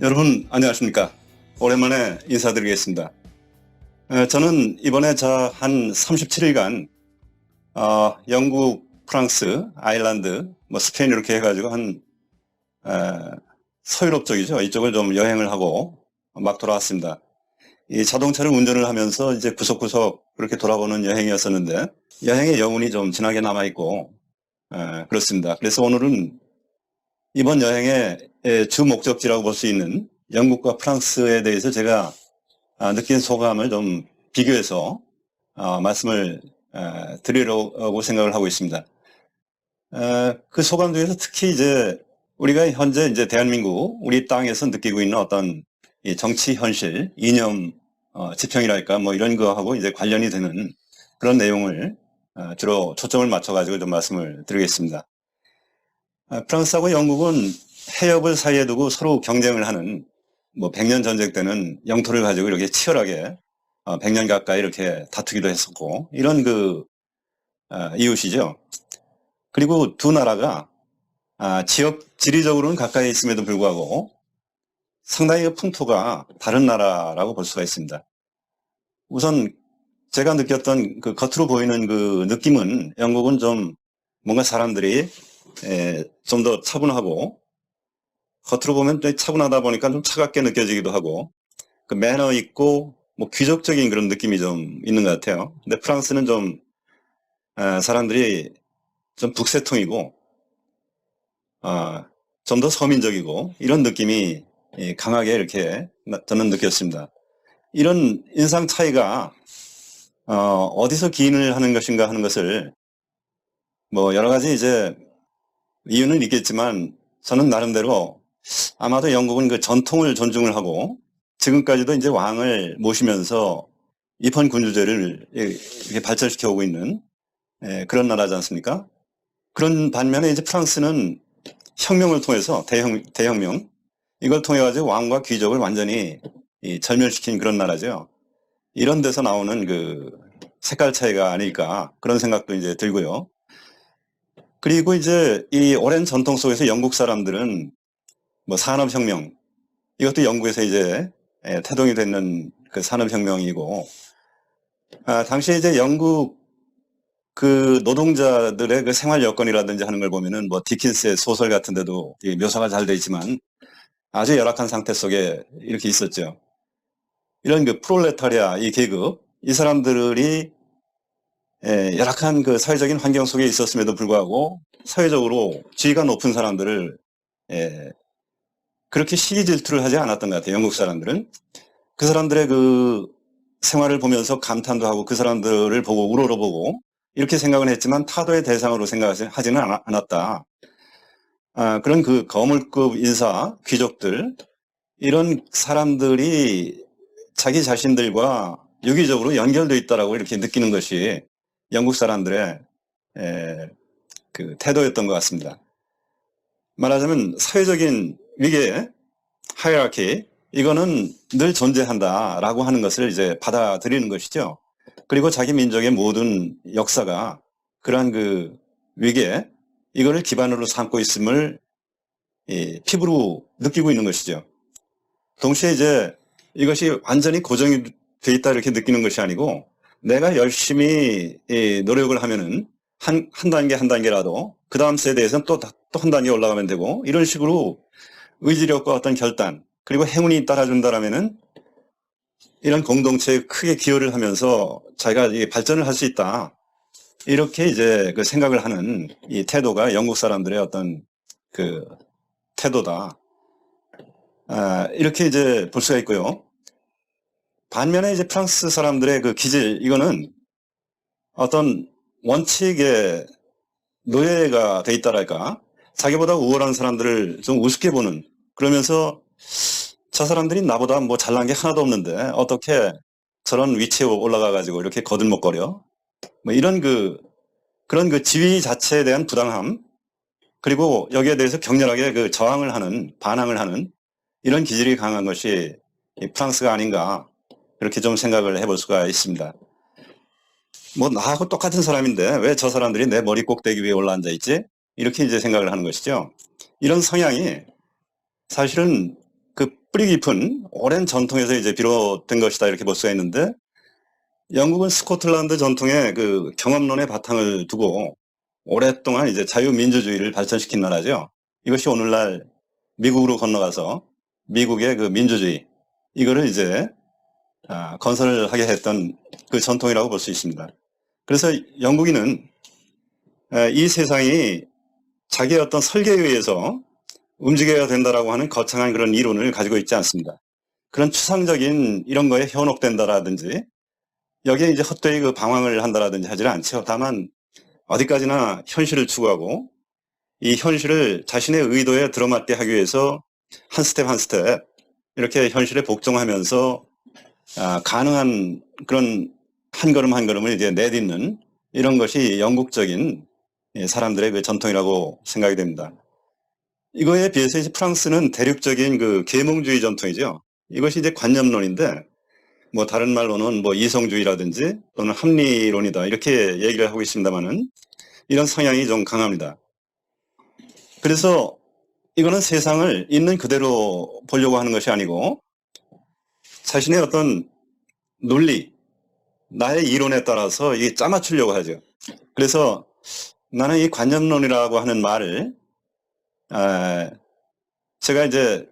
여러분 안녕하십니까? 오랜만에 인사드리겠습니다. 에, 저는 이번에 저 한 37일간 어, 영국, 프랑스, 아일란드, 뭐 스페인 이렇게 해가지고 한 에, 서유럽 쪽이죠. 이쪽을 좀 여행을 하고 막 돌아왔습니다. 이 자동차를 운전을 하면서 이제 구석구석 그렇게 돌아보는 여행이었었는데 여행의 여운이 좀 진하게 남아 있고 에, 그렇습니다. 그래서 오늘은 이번 여행의 에, 주 목적지라고 볼 수 있는 영국과 프랑스에 대해서 제가 아, 느낀 소감을 좀 비교해서 아, 말씀을 에, 드리려고 생각을 하고 있습니다. 에, 그 소감 중에서 특히 이제 우리가 현재 이제 대한민국 우리 땅에서 느끼고 있는 어떤 이 정치 현실, 이념 어, 지평이랄까 뭐 이런 거하고 이제 관련이 되는 그런 내용을 어, 주로 초점을 맞춰가지고 좀 말씀을 드리겠습니다. 아, 프랑스하고 영국은 해협을 사이에 두고 서로 경쟁을 하는 뭐 100년 전쟁 때는 영토를 가지고 이렇게 치열하게 어, 100년 가까이 이렇게 다투기도 했었고 이런 그 아, 이웃이죠. 그리고 두 나라가 아, 지역 지리적으로는 가까이 있음에도 불구하고 상당히 그 풍토가 다른 나라라고 볼 수가 있습니다. 우선 제가 느꼈던 그 겉으로 보이는 그 느낌은 영국은 좀 뭔가 사람들이 좀 더 차분하고 겉으로 보면 좀 차분하다 보니까 좀 차갑게 느껴지기도 하고 그 매너 있고 뭐 귀족적인 그런 느낌이 좀 있는 것 같아요. 근데 프랑스는 좀 에, 사람들이 좀 북새통이고 아, 좀더 서민적이고 이런 느낌이 예, 강하게 이렇게 나- 저는 느꼈습니다. 이런 인상 차이가 어, 디서 기인을 하는 것인가 하는 것을 뭐 여러 가지 이제 이유는 있겠지만 저는 나름대로 아마도 영국은 그 전통을 존중을 하고 지금까지도 이제 왕을 모시면서 입헌 군주제를 이렇게 발전시켜 오고 있는 예, 그런 나라지 않습니까? 그런 반면에 이제 프랑스는 혁명을 통해서 대혁, 대혁명 이걸 통해 가지고 왕과 귀족을 완전히 이 절멸시킨 그런 나라죠. 이런 데서 나오는 그 색깔 차이가 아닐까 그런 생각도 이제 들고요. 그리고 이제 이 오랜 전통 속에서 영국 사람들은 뭐 산업혁명 이것도 영국에서 이제 예, 태동이 되는 그 산업혁명이고 아, 당시에 이제 영국 그 노동자들의 그 생활 여건이라든지 하는 걸 보면은 뭐 디킨스의 소설 같은 데도 이 묘사가 잘 돼 있지만 아주 열악한 상태 속에 이렇게 있었죠. 이런 그 프롤레타리아 이 계급 이 사람들이 예, 열악한 그 사회적인 환경 속에 있었음에도 불구하고 사회적으로 지위가 높은 사람들을 예, 그렇게 시기 질투를 하지 않았던 것 같아요. 영국 사람들은 그 사람들의 그 생활을 보면서 감탄도 하고 그 사람들을 보고 우러러보고 이렇게 생각은 했지만 타도의 대상으로 생각하지는 않았다. 아, 그런 그 거물급 인사, 귀족들 이런 사람들이 자기 자신들과 유기적으로 연결되어 있다라고 이렇게 느끼는 것이 영국 사람들의 에, 그 태도였던 것 같습니다. 말하자면 사회적인 위계, 하이라키 이거는 늘 존재한다라고 하는 것을 이제 받아들이는 것이죠. 그리고 자기 민족의 모든 역사가 그러한 그 위계 이거를 기반으로 삼고 있음을 이 피부로 느끼고 있는 것이죠. 동시에 이제 이것이 완전히 고정이 돼 있다 이렇게 느끼는 것이 아니고 내가 열심히 이 노력을 하면은 한, 한 단계 한 단계라도 그 다음 세대에서는 또, 또 한 단계 올라가면 되고 이런 식으로 의지력과 어떤 결단 그리고 행운이 따라준다라면은 이런 공동체에 크게 기여를 하면서 자기가 이 발전을 할 수 있다. 이렇게 이제 그 생각을 하는 이 태도가 영국 사람들의 어떤 그 태도다. 아, 이렇게 이제 볼 수가 있고요. 반면에 이제 프랑스 사람들의 그 기질, 이거는 어떤 원칙에 노예가 돼 있다랄까. 자기보다 우월한 사람들을 좀 우습게 보는, 그러면서 저 사람들이 나보다 뭐 잘난 게 하나도 없는데 어떻게 저런 위치에 올라가 가지고 이렇게 거들먹거려? 뭐 이런 그, 그런 그 지위 자체에 대한 부당함, 그리고 여기에 대해서 격렬하게 그 저항을 하는, 반항을 하는 이런 기질이 강한 것이 이 프랑스가 아닌가, 이렇게 좀 생각을 해볼 수가 있습니다. 뭐 나하고 똑같은 사람인데 왜 저 사람들이 내 머리 꼭대기 위에 올라앉아 있지? 이렇게 이제 생각을 하는 것이죠. 이런 성향이 사실은 그 뿌리 깊은 오랜 전통에서 이제 비롯된 것이다 이렇게 볼 수가 있는데 영국은 스코틀랜드 전통의 그 경험론의 바탕을 두고 오랫동안 이제 자유민주주의를 발전시킨 나라죠. 이것이 오늘날 미국으로 건너가서 미국의 그 민주주의 이거를 이제 아, 건설하게 했던 그 전통이라고 볼 수 있습니다. 그래서 영국인은 에, 이 세상이 자기의 어떤 설계에 의해서 움직여야 된다라고 하는 거창한 그런 이론을 가지고 있지 않습니다. 그런 추상적인 이런 거에 현혹된다라든지 여기에 이제 헛되이 그 방황을 한다라든지 하지는 않죠. 다만 어디까지나 현실을 추구하고 이 현실을 자신의 의도에 들어맞게 하기 위해서 한 스텝 한 스텝 이렇게 현실에 복종하면서 아, 가능한 그런 한 걸음 한 걸음을 이제 내딛는 이런 것이 영국적인 예, 사람들의 그 전통이라고 생각이 됩니다. 이거에 비해서 이제 프랑스는 대륙적인 그 계몽주의 전통이죠. 이것이 이제 관념론인데 뭐 다른 말로는 뭐 이성주의라든지 또는 합리론이다 이렇게 얘기를 하고 있습니다만은 이런 성향이 좀 강합니다. 그래서 이거는 세상을 있는 그대로 보려고 하는 것이 아니고 자신의 어떤 논리, 나의 이론에 따라서 이게 짜맞추려고 하죠. 그래서 나는 이 관념론이라고 하는 말을 아, 제가 이제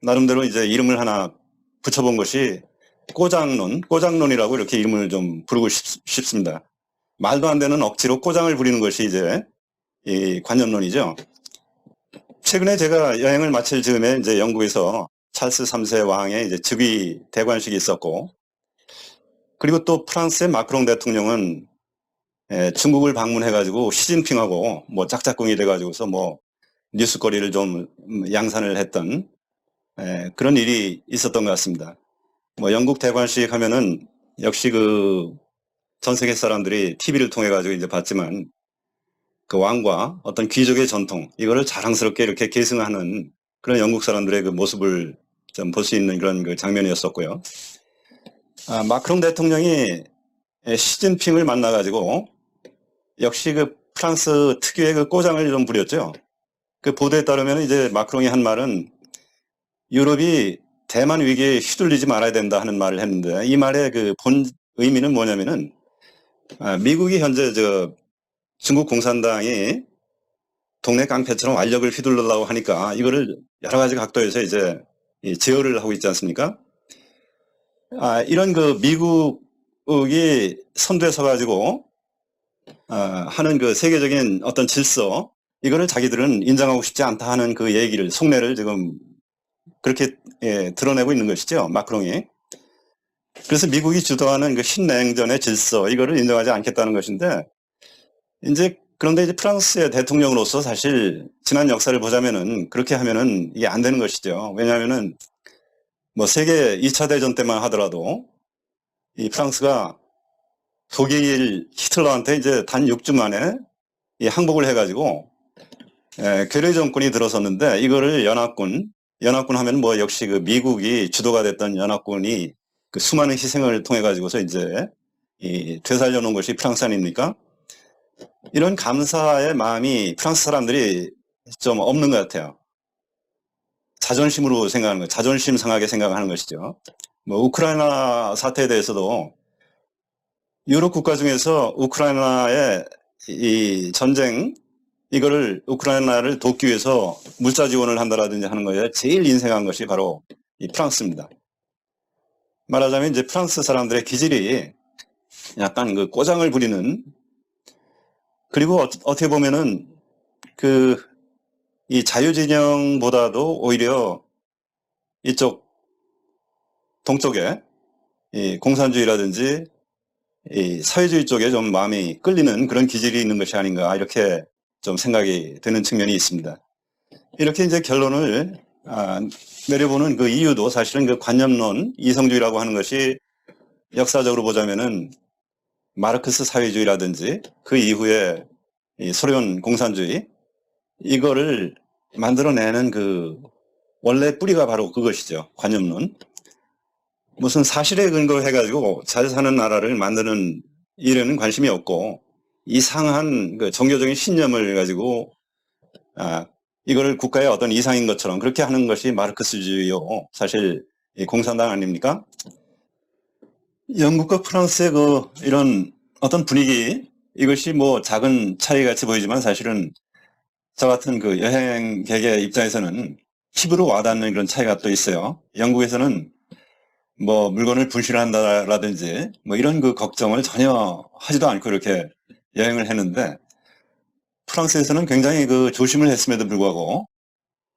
나름대로 이제 이름을 하나 붙여본 것이 꼬장론, 꼬장론이라고 이렇게 이름을 좀 부르고 싶, 싶습니다. 말도 안 되는 억지로 꼬장을 부리는 것이 이제 이 관념론이죠. 최근에 제가 여행을 마칠 즈음에 이제 영국에서 찰스 3세 왕의 이제 즉위 대관식이 있었고, 그리고 또 프랑스의 마크롱 대통령은 에, 중국을 방문해가지고 시진핑하고 뭐 짝짝꿍이 돼가지고서 뭐 뉴스거리를 좀 음, 양산을 했던 에, 그런 일이 있었던 것 같습니다. 뭐 영국 대관식 하면은 역시 그 전 세계 사람들이 TV를 통해 가지고 이제 봤지만 그 왕과 어떤 귀족의 전통 이거를 자랑스럽게 이렇게 계승하는 그런 영국 사람들의 그 모습을 좀 볼 수 있는 그런 그 장면이었었고요. 아, 마크롱 대통령이 시진핑을 만나가지고 역시 그 프랑스 특유의 그 꼬장을 좀 부렸죠. 그 보도에 따르면 이제 마크롱이 한 말은 유럽이 대만 위기에 휘둘리지 말아야 된다 하는 말을 했는데 이 말의 그 본 의미는 뭐냐면은 아, 미국이 현재 저 중국 공산당이 동네 깡패처럼 완력을 휘둘르려고 하니까 이거를 여러 가지 각도에서 이제 이 제어를 하고 있지 않습니까? 아, 이런 그 미국이 선두에 서가지고 아, 하는 그 세계적인 어떤 질서 이거를 자기들은 인정하고 싶지 않다 하는 그 얘기를 속내를 지금 그렇게 예, 드러내고 있는 것이죠 마크롱이. 그래서 미국이 주도하는 그 신냉전의 질서 이거를 인정하지 않겠다는 것인데 이제 그런데 이제 프랑스의 대통령으로서 사실 지난 역사를 보자면은 그렇게 하면은 이게 안 되는 것이죠. 왜냐하면은 뭐 세계 2차 대전 때만 하더라도 이 프랑스가 독일 히틀러한테 이제 단 6주 만에 이 항복을 해가지고 에, 괴뢰 정권이 들어섰는데 이거를 연합군 연합군 하면 뭐 역시 그 미국이 주도가 됐던 연합군이 그 수많은 희생을 통해 가지고서 이제 이 되살려 놓은 것이 프랑스 아닙니까? 이런 감사의 마음이 프랑스 사람들이 좀 없는 것 같아요. 자존심으로 생각하는 거, 자존심 상하게 생각하는 것이죠. 뭐 우크라이나 사태에 대해서도 유럽 국가 중에서 우크라이나의 이 전쟁 이거를 우크라이나를 돕기 위해서 물자 지원을 한다라든지 하는 거에 제일 인색한 것이 바로 이 프랑스입니다. 말하자면 이제 프랑스 사람들의 기질이 약간 그 꼬장을 부리는 그리고 어, 떻게 보면은 그 이 자유진영보다도 오히려 이쪽 동쪽에 이 공산주의라든지 이 사회주의 쪽에 좀 마음이 끌리는 그런 기질이 있는 것이 아닌가 이렇게 좀 생각이 드는 측면이 있습니다. 이렇게 이제 결론을 아, 내려보는 그 이유도 사실은 그 관념론 이성주의라고 하는 것이 역사적으로 보자면은 마르크스 사회주의라든지 그 이후에 이 소련 공산주의 이거를 만들어내는 그 원래 뿌리가 바로 그것이죠. 관념론. 무슨 사실에 근거해 가지고 잘 사는 나라를 만드는 일에는 관심이 없고 이상한 그 종교적인 신념을 가지고 아, 이거를 국가의 어떤 이상인 것처럼 그렇게 하는 것이 마르크스주의요. 사실 이 공산당 아닙니까? 영국과 프랑스의 그 이런 어떤 분위기 이것이 뭐 작은 차이 같이 보이지만 사실은 저 같은 그 여행객의 입장에서는 피부로 와닿는 그런 차이가 또 있어요. 영국에서는 뭐 물건을 분실한다라든지 뭐 이런 그 걱정을 전혀 하지도 않고 이렇게 여행을 했는데 프랑스에서는 굉장히 그 조심을 했음에도 불구하고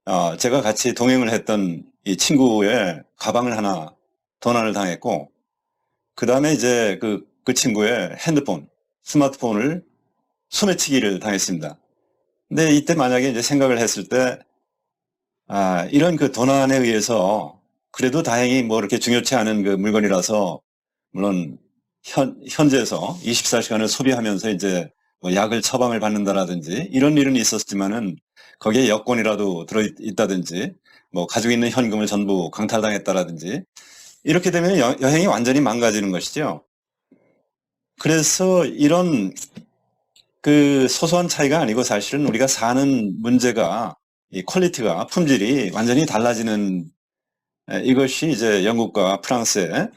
어, 제가 같이 동행을 했던 이 친구의 가방을 하나 도난을 당했고 그 다음에 이제 그, 그 친구의 핸드폰, 스마트폰을 소매치기를 당했습니다. 근데 이때 만약에 이제 생각을 했을 때, 아, 이런 그 도난에 의해서 그래도 다행히 뭐 이렇게 중요치 않은 그 물건이라서 물론 현, 현재에서 24시간을 소비하면서 이제 뭐 약을 처방을 받는다라든지 이런 일은 있었지만은 거기에 여권이라도 들어있다든지 뭐 가지고 있는 현금을 전부 강탈당했다라든지 이렇게 되면 여, 여행이 완전히 망가지는 것이죠. 그래서 이런 그 소소한 차이가 아니고 사실은 우리가 사는 문제가 이 퀄리티가 품질이 완전히 달라지는 에, 이것이 이제 영국과 프랑스의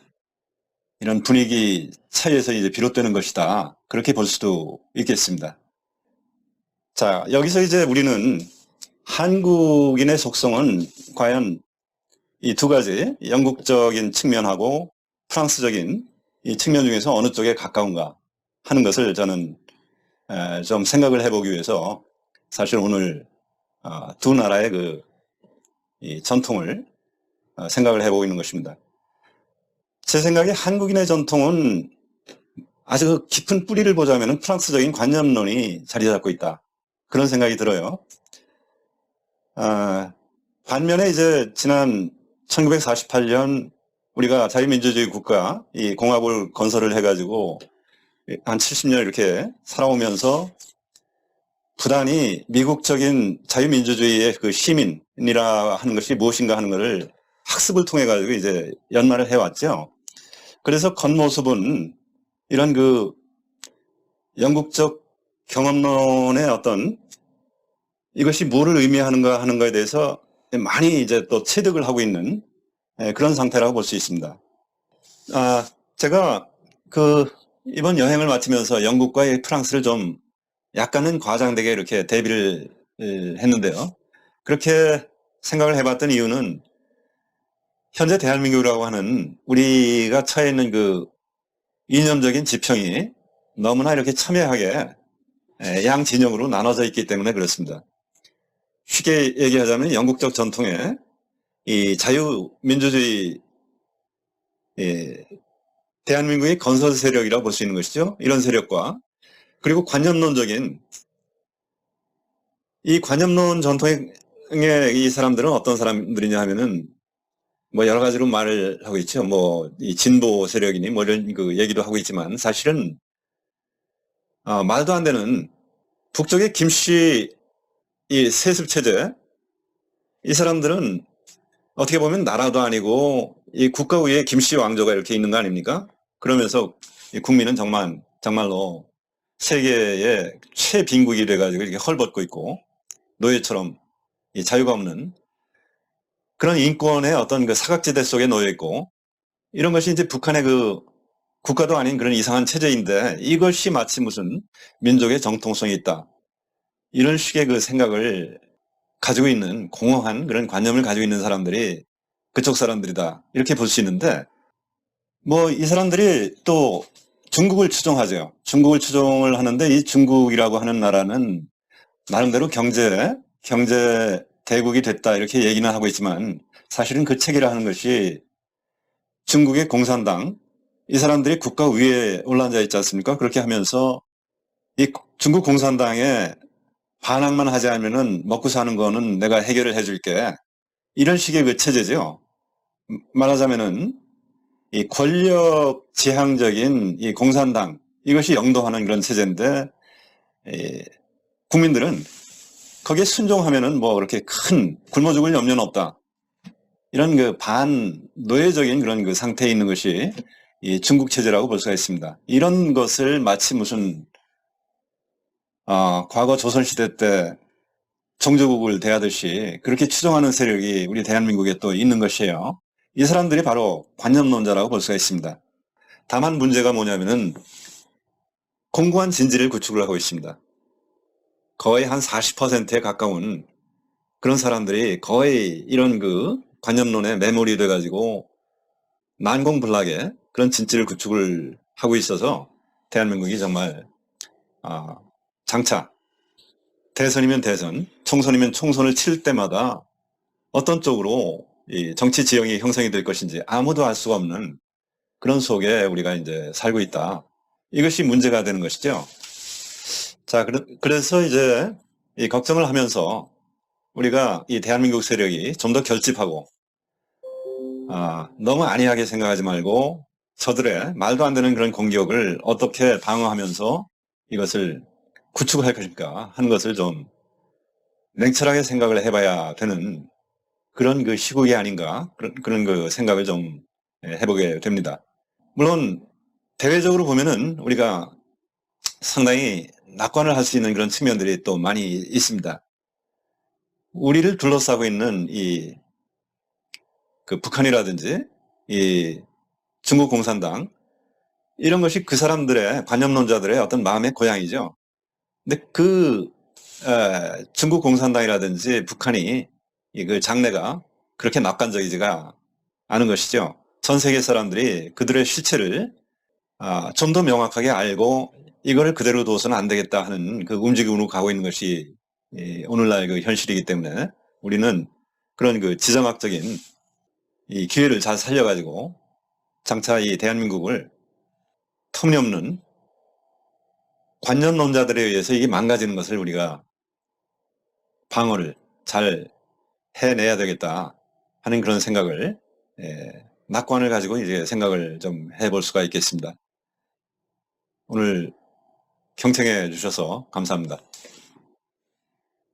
이런 분위기 차이에서 이제 비롯되는 것이다. 그렇게 볼 수도 있겠습니다. 자, 여기서 이제 우리는 한국인의 속성은 과연 이 두 가지 영국적인 측면하고 프랑스적인 이 측면 중에서 어느 쪽에 가까운가 하는 것을 저는 에, 좀 생각을 해보기 위해서 사실 오늘 어, 두 나라의 그이 전통을 어, 생각을 해보고 있는 것입니다. 제 생각에 한국인의 전통은 아주 깊은 뿌리를 보자면 프랑스적인 관념론이 자리 잡고 있다. 그런 생각이 들어요. 아, 반면에 이제 지난 1948년 우리가 자유민주주의 국가, 이 공화국을 건설을 해가지고 한 70년 이렇게 살아오면서 부단히 미국적인 자유민주주의의 그 시민이라 하는 것이 무엇인가 하는 것을 학습을 통해 가지고 이제 연말을 해왔죠. 그래서 겉모습은 이런 그 영국적 경험론의 어떤 이것이 뭐를 의미하는가 하는 것에 대해서 많이 이제 또 체득을 하고 있는 예, 그런 상태라고 볼 수 있습니다. 아, 제가 그 이번 여행을 마치면서 영국과 프랑스를 좀 약간은 과장되게 이렇게 대비를 했는데요. 그렇게 생각을 해봤던 이유는 현재 대한민국이라고 하는 우리가 처해 있는 그 이념적인 지평이 너무나 이렇게 첨예하게 양 진영으로 나눠져 있기 때문에 그렇습니다. 쉽게 얘기하자면 영국적 전통의 이 자유민주주의 대한민국의 건설 세력이라고 볼 수 있는 것이죠. 이런 세력과 그리고 관념론적인 이 관념론 전통의 이 사람들은 어떤 사람들이냐 하면은 뭐 여러 가지로 말을 하고 있죠. 뭐 이 진보 세력이니 뭐 이런 그 얘기도 하고 있지만 사실은 어, 말도 안 되는 북쪽의 김씨 이 세습 체제 이 사람들은 어떻게 보면 나라도 아니고 이 국가 위에 김씨 왕조가 이렇게 있는 거 아닙니까? 그러면서 이 국민은 정말 정말로 세계의 최빈국이 돼가지고 이렇게 헐벗고 있고 노예처럼 이 자유가 없는 그런 인권의 어떤 그 사각지대 속에 놓여 있고 이런 것이 이제 북한의 그 국가도 아닌 그런 이상한 체제인데 이것이 마치 무슨 민족의 정통성이 있다. 이런 식의 그 생각을 가지고 있는 공허한 그런 관념을 가지고 있는 사람들이 그쪽 사람들이다. 이렇게 볼 수 있는데 뭐 이 사람들이 또 중국을 추종하죠. 중국을 추종을 하는데 이 중국이라고 하는 나라는 나름대로 경제, 경제 대국이 됐다 이렇게 얘기는 하고 있지만 사실은 그 책이라 하는 것이 중국의 공산당 이 사람들이 국가 위에 올라앉아 있지 않습니까? 그렇게 하면서 이 중국 공산당에 반항만 하지 않으면은 먹고 사는 거는 내가 해결을 해줄게. 이런 식의 그 체제죠. 말하자면은 이 권력 지향적인 이 공산당 이것이 영도하는 그런 체제인데 이 국민들은 거기에 순종하면은 뭐 그렇게 큰 굶어 죽을 염려는 없다. 이런 그 반 노예적인 그런 그 상태에 있는 것이 이 중국 체제라고 볼 수가 있습니다. 이런 것을 마치 무슨 어, 과거 조선시대 때 종조국을 대하듯이 그렇게 추종하는 세력이 우리 대한민국에 또 있는 것이에요. 이 사람들이 바로 관념론자라고 볼 수가 있습니다. 다만 문제가 뭐냐면은 공고한 진지를 구축을 하고 있습니다. 거의 한 40%에 가까운 그런 사람들이 거의 이런 그 관념론에 메모리 돼가지고 난공불락의 그런 진지를 구축을 하고 있어서 대한민국이 정말 아, 장차 대선이면 대선, 총선이면 총선을 칠 때마다 어떤 쪽으로 이 정치 지형이 형성이 될 것인지 아무도 알 수가 없는 그런 속에 우리가 이제 살고 있다. 이것이 문제가 되는 것이죠. 자, 그래- 그래서 이제 이 걱정을 하면서 우리가 이 대한민국 세력이 좀 더 결집하고 아, 너무 안이하게 생각하지 말고 저들의 말도 안 되는 그런 공격을 어떻게 방어하면서 이것을 구축할 것인가 하는 것을 좀 냉철하게 생각을 해봐야 되는 그런 그 시국이 아닌가 그런, 그런 그 생각을 좀 예, 해보게 됩니다. 물론 대외적으로 보면은 우리가 상당히 낙관을 할 수 있는 그런 측면들이 또 많이 있습니다. 우리를 둘러싸고 있는 이 그 북한이라든지 이 중국 공산당 이런 것이 그 사람들의 관념론자들의 어떤 마음의 고향이죠. 근데 그 에, 중국 공산당이라든지 북한이 이그 장래가 그렇게 낙관적이지가 않은 것이죠. 전 세계 사람들이 그들의 실체를 아, 좀 더 명확하게 알고 이걸 그대로 둬서는 안 되겠다 하는 그 움직임으로 가고 있는 것이 이 오늘날 그 현실이기 때문에 우리는 그런 그 지정학적인 이 기회를 잘 살려가지고 장차 이 대한민국을 터무니없는 관념론자들에 의해서 이게 망가지는 것을 우리가 방어를 잘 해내야 되겠다 하는 그런 생각을 예, 낙관을 가지고 이제 생각을 좀 해볼 수가 있겠습니다. 오늘 경청해 주셔서 감사합니다.